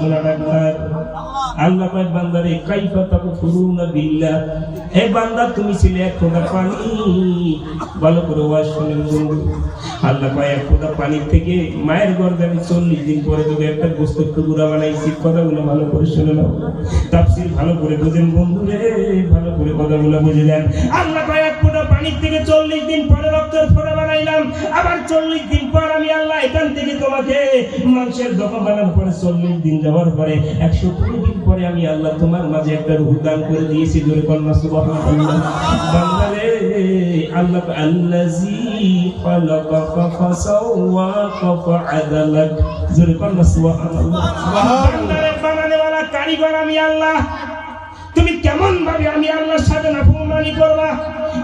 solamente আল্লাহ পাক বান্দারে, কাইফা তাকফুরুনা বিল্লাহ। হে বান্দা, তুমি ছিলে এক ফোঁটা পানি। ভালো করে ওয়াজ বন্ধু আল্লাহ পাক এক ফোঁটা পানির থেকে মায়ের গর্দানে চল্লিশ দিন পরে তোকে একটা গোস্ত টুকুরা বানাইছি, কথাগুলো ভালো করে শুনে নাও। তাফসির ভালো করে বুঝেন বন্ধু রে ভালো করে কথাগুলো বুঝে দেন আল্লাহ পাক এক ফোঁটা পানির থেকে চল্লিশ দিন পরে রক্তের ফোঁটা বানাইলাম। আবার চল্লিশ দিন পর আমি আল্লাহ এখান থেকে তোমাকে মাংসের দফা বানানোর পরে চল্লিশ দিন যাওয়ার পরে একশো কুড়ি দিন পরে আমি আল্লাহ তোমার মাঝে একটা রুহ দান করে দিয়েছি, জোরে কন্যা সুবাহ আল্লাহ আমি আল্লাহ। তুমি কেমন ভাবে আমি আল্লাহর সাথে না প্রমাণী করবা?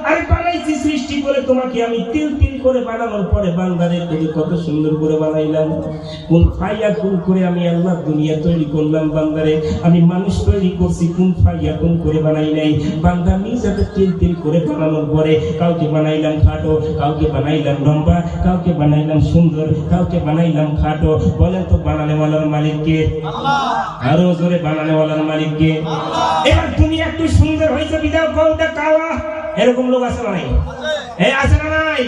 আরে বানাইছি সৃষ্টি করে তোমাকে আমি তিল তিল করে বানানোর পরে বান্দারে তুমি কত সুন্দর করে বানাইলাম। কোন ফাইয়া কোন করে আমি আল্লাহ দুনিয়া তৈরি করলাম বান্দারে। আমি মানুষ তৈরি করছি কোন ফাইয়া কোন করে বানাই নাই। বান্দা নিজেতে তিল তিল করে বানানোর পরে কাউকে বানাইলাম খাটো কাউকে বানাইলাম লম্বা কাউকে বানাইলাম সুন্দর কাউকে বানাইলাম খাটো। বলেন তো বানানেওয়ালার মালিককে আরও জোরে বানানেওয়ালার মালিককে এবার তুমি একটু সুন্দর হয়েছে বিদায় কলটা কাওয়া। এরকম লোক আছে না নাই? এই আছে না নাই?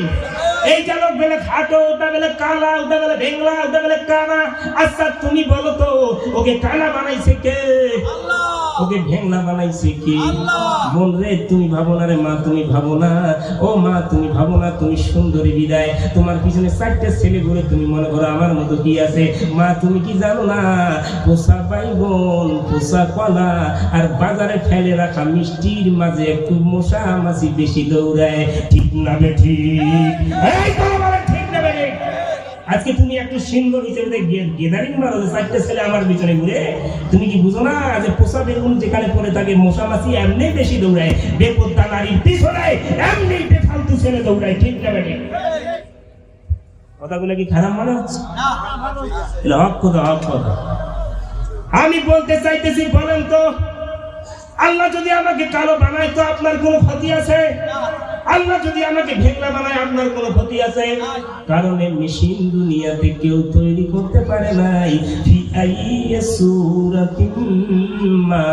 এই লোক বেলে খাটো ওটা বেলে কালা ওটা বেলে ভেংলা ওটা বেলে কানা। আচ্ছা তুমি বলো তো ওকে কানা বানাইছে কে? ওকে ভেঙলা বানাইছে কি? বোন রে, তুমি ভাবো না রে, মা, তুমি ভাবো না। ও মা, তুমি ভাবো না, তুমি সুন্দরী বিদায়। তোমার পিছনে চারটে ছেলে ঘুরে তুমি মনে করো আমার মতো কি আছে? মা, তুমি কি জানো না? পোষা বাইগন পোষা কলা, আর বাজারে ফেলে রাখা মিষ্টির মাঝে একটু মশা মাছি বেশি দৌড়ায়। ঠিক না বে ঠিক এই তো বলে ঠিক না বে ঠিক? আজকে তুমি একটু সুন্দর হিসেবে গেদারিং মারো চারটে ছেলে আমার পিছনে ঘুরে তুমি কি বুঝো না যে পোষা বেগুন যেখানে পড়ে থাকে মশা মাছি এমনি বেশি দৌড়ায় বেপত্তা নারীর পিছনে এমনি বেফালতু ছেলে দৌড়ায় ঠিক না বে ঠিক? কথাগুলো কি খারাপ মনে হচ্ছে? হক কথা হক কথা। আমি বলতে চাইতেছি বলেন তো আল্লাহ যদি আমাকে কালো বানায় তো আপনার কোনো ক্ষতি আছে? আল্লাহ যদি আমাকে ভেঙলা বানায় আপনার কোনো ক্ষতি আছে? কারণ এই মেশিন দুনিয়াতে কেউ তৈরি করতে পারে নাই। ফি আইয়ি সূরাতিন মা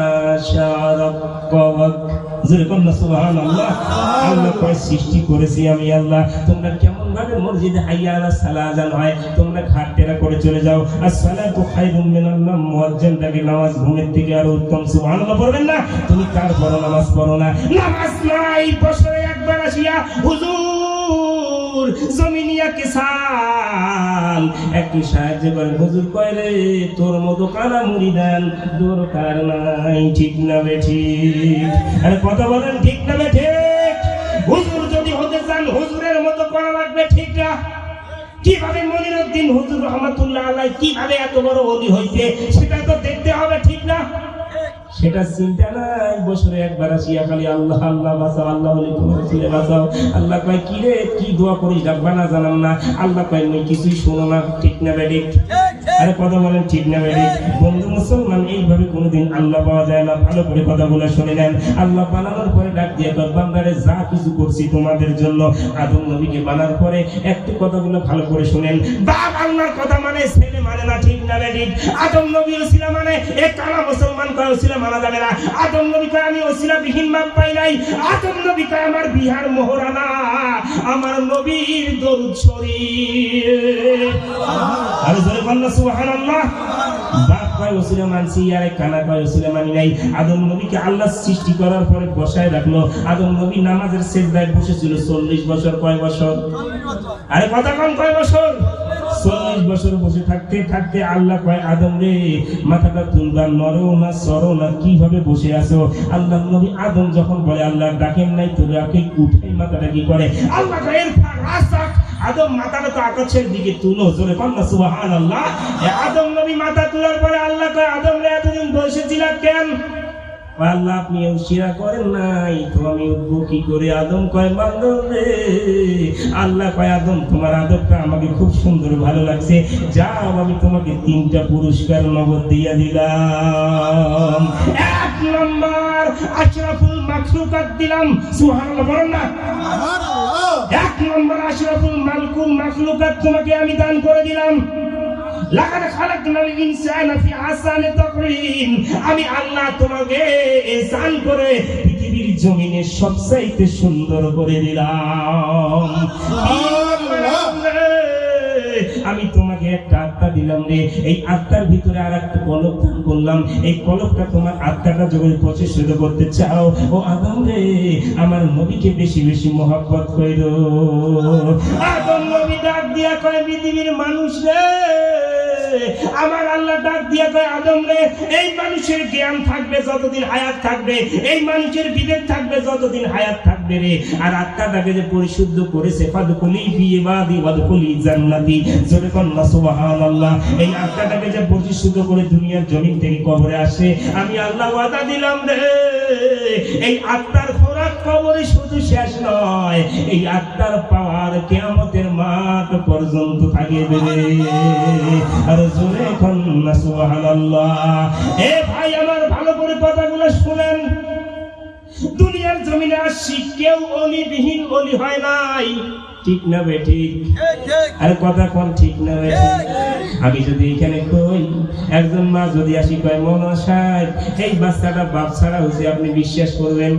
শাআ রাব্বাক। জোরে কন্যা সুবহানাল্লাহ, আল্লাহ কয় সৃষ্টি করেছি আমি, আল্লাহ। তোমরা কেমন ভাবে মসজিদে হাইয়া আলা সালা আজান হয়, তোমরা ঘাট টেরা করে চলে যাও। আর সালাতু খায়রুম নাম মুয়াজ্জিনটাকে নামাজ ঘুমের থেকে আরও উত্তম, সুবহানাল্লাহ, পড়বেন না? তুমি কার পড়ো নামাজ পড়ো না। নামাজ নাই, বছরে একবার আসিয়া হুজুর জমিনিয়া কিসান একটু সাহায্য করে, হুজুর কয় রে, তোর মতো কানা মুড়ি দেন দরকার নাই, ঠিক না বে ঠিক? আরে কথা বলেন, ঠিক না বে ঠিক? হুজুর যদি হতে চান, হুজুরের মতো করা লাগবে, ঠিক না? কীভাবে মনিরুদ্দিন হুজুর রহমতুল্লাহ আলাই কীভাবে এত বড় অলি হইছে, সেটা তো দেখতে হবে, ঠিক না? সেটা চিন্তা নাই, বছরে একবার আসিয়া খালি আল্লাহ আল্লাহ বাঁচাও, আল্লাহ বলে তোমার ছেলে বাঁচাও। আল্লাহ কয় কি রে কি দোয়া করিস? ডাকবা না জানাম না। আল্লাহ কয় কিছুই শোনো না। ঠিক না বেডি আরে কথা বলেন ঠিক না বেডি। বন্ধু মুসলমান এইভাবে কোনোদিন আল্লাহ পাওয়া যায় না। ভালো করে কথা বলে শুনে নেন। আল্লাহ বানানোর পরে ডাক দিয়ে কয় বান্দারে যা কিছু করছি তোমাদের জন্য আদম নবীকে বানার পরে একটু কথাগুলো ভালো করে শুনেন। বাপ আল্লাহর কথা মানে ছেলে মানে না ঠিক না বেডি। আদম নবী ওসিলা মানে এ কালা মুসলমান কয় ওসিলা মানা যাবে না। আদম নবী কয় আমি ওসিলা বিহীন বাপ পাই নাই। আদম নবী কয় আমার বিহার মোহরানা আমার নবীর দরুদ শরীফ। চল্লিশ বছর বছর? আরে কথা চল্লিশ বছর বসে থাকতে থাকতে আল্লাহ আদম রে, মাথাটা না সরো না কীভাবে বসে আছো? আল্লাহ নবী আদম যখন বলে, আল্লাহ ডাকেন নাই, তোরে উঠাই মাথাটা কি করে? আল্লাহ আদম মাথাটা তো আকাশের দিকে তুলো, জোরে কন্যা সুবাহান আল্লাহ আদম নবী মাথা তোলার পরে আল্লাহ কয়, আদম রে, এতদিন বসেছিলা কেন? আল্লাহ, আপনি শিরা করেন নাই, তো আমি উঠবো কি করে? আদম কয় বান্ধব রে। আল্লাহ কয়, আদম, তোমার আদবটা আমাকে খুব সুন্দর ভালো লাগছে। যাও, আমি তোমাকে তিনটা পুরস্কার নগদ দিয়া দিলাম। এক নম্বর আশরাফুল মাখলুকাত দিলাম। সুবহানাল্লাহ, বলেন না। এক নম্বর আশরাফুল মালকুল মাখলুকাত তোমাকে আমি দান করে দিলাম। লাকাদ খালাকনাল ইনসানা ফি আহসানি তাকওয়িম। আমি আল্লাহ তোমাকে এহসান করে পৃথিবীর জমিনে সবচাইতে সুন্দর করে দিলাম। তোমাকে একটা আত্মা দিলাম রে। এই আত্মার ভিতরে আর একটা কলক দান করলাম। এই কলকটা তোমার আত্মাটা যখন প্রচেষ্টিত করতে চাও, ও আদম রে, আমার নবীকে বেশি বেশি মহাব্বত কইর। আদম নবী ডাক দিয়া কয়, পৃথিবীর মানুষ রে। আমার আল্লাহ ডাক দিয়া কয়, আদম রে, এই মানুষের জ্ঞান থাকবে যতদিন হায়াত থাকবে, এই মানুষের বিবেক থাকবে যতদিন হায়াত থাকবে রে। আর আত্মাটাকে যে পরিশুদ্ধ করেছে ফাদকুলি বিয়ে বাদি ওয়াদকুলি জান্নাতি। জোরে কন্না সুবহানাল্লাহ। এই আত্মাটাকে যে পরিশুদ্ধ করে দুনিয়ার জমিন থেকে কবরে আসে, আমি আল্লাহ ওয়াদা দিলাম রে। এই আত্মার কবরে শুধু শেষ নয়, এই আত্মার পাওয়ার কিয়ামতের মাঠ পর্যন্ত এ ভাই, আমার ভালো করে কথাগুলো শুনেন। দুনিয়ার জমিনে আসছি, কেউ অলিবিহীন অলি হয় নাই। ঠিক না বে, ঠিক? আর কথা কোন ঠিক না বে আমি যদি এখানে কই, একজন মা যদি আসি, কয় মনা এই বাচ্চাটা বাপ ছাড়া হয়েছে, আপনি বিশ্বাস করবেন?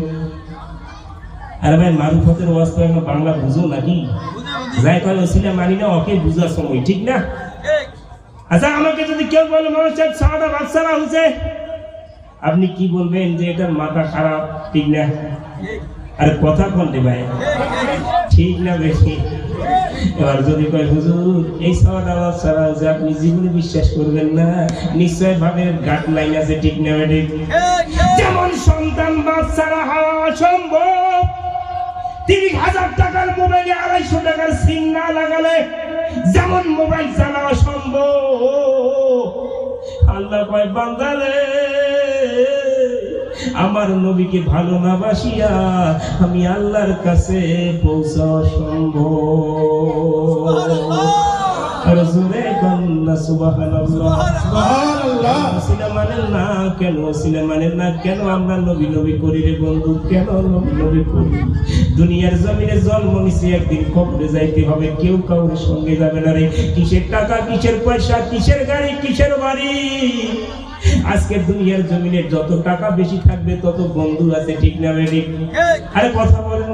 আর ভাই, মারুফতের অবস্থা এখন বাংলা বুঝো নাকি? যাই কয়, ওসিলা মানি না, ওকে বুঝার সময়, ঠিক না? আচ্ছা আমাকে যদি কেউ বলে মানুষ সাহেব ছাড়া বাচ্চারা হয়েছে, আপনি কি বলবেন যে এটার মাথা খারাপ, ঠিক না? আর, কথা কোনটি ভাই? ঠিক না বেশি এবার যদি কয়, হুজুর, এই আওয়াজ ছাড়া যে আপনি জীবনে বিশ্বাস করবেন না, নিশ্চয় ভাবে গাট লাইন আছে, ঠিক না বেটি যেমন সন্তান বাচ্চারা হওয়া অসম্ভব। তিরিশ হাজার টাকার মোবাইলে আড়াইশো টাকার সিম না লাগালে যেমন মোবাইল চালানো সম্ভব আল্লাহ কয় বান্দারে আমার নবীকে ভালো না বাসিয়া আমি আল্লাহর কাছে পৌঁছা সম্ভব না কেন ওসিলা মানেন না কেন আমরা নবী নবী করি রে বন্ধু? কেন নবী নবী করি? দুনিয়ার জমিনে জন্ম নিছে একদিন কবরে যাইতে হবে। কেউ কাউর সঙ্গে যাবে না রে। কিসের টাকা কিসের পয়সা কিসের গাড়ি কিসের বাড়ি? আজকে দুনিয়ার জমিনে যত টাকা বেশি থাকবে তত বন্ধু আছে ঠিক না আরে কথা বলেন।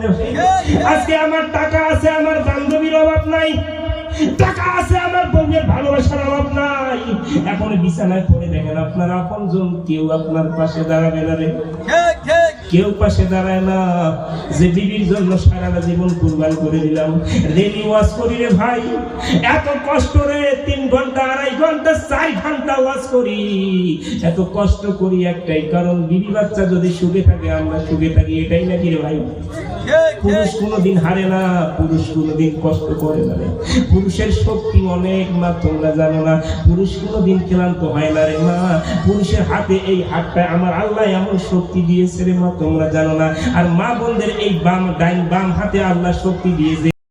আজকে আমার টাকা আছে আমার বান্ধবীর অভাব নাই। বিছানায় পড়ে দেখেন আপনার আপন জন কেউ আপনার পাশে দাঁড়াবে না রে। কেউ পাশে দাঁড়ায় না যে বিবির জন্য সারাটা জীবন কুরবান করে দিলাম রেলি ওয়াজ করি রে ভাই, এত কষ্ট রে, তিন ঘণ্টা, আড়াই ঘণ্টা, চার ঘণ্টা ওয়াজ করি। এত কষ্ট করি একটাই, কারণ বিবি বাচ্চা যদি সুখে থাকে, আমরা সুখে থাকি, এটাই নাকি রে ভাই? পুরুষ কোনোদিন হারে না, পুরুষ কোনোদিন কষ্ট করে না পুরুষের শক্তি অনেক মা, তোমরা জানো না, পুরুষ কোনোদিন ক্লান্ত হয় না রে মা। পুরুষের হাতে এই হাতটা আমার আল্লাহ এমন শক্তি দিয়েছে রে মা তোমরা জানো না। আর মা বোনদের এই বাম ডাইন বাম হাতে আল্লাহ শক্তি দিয়েছে।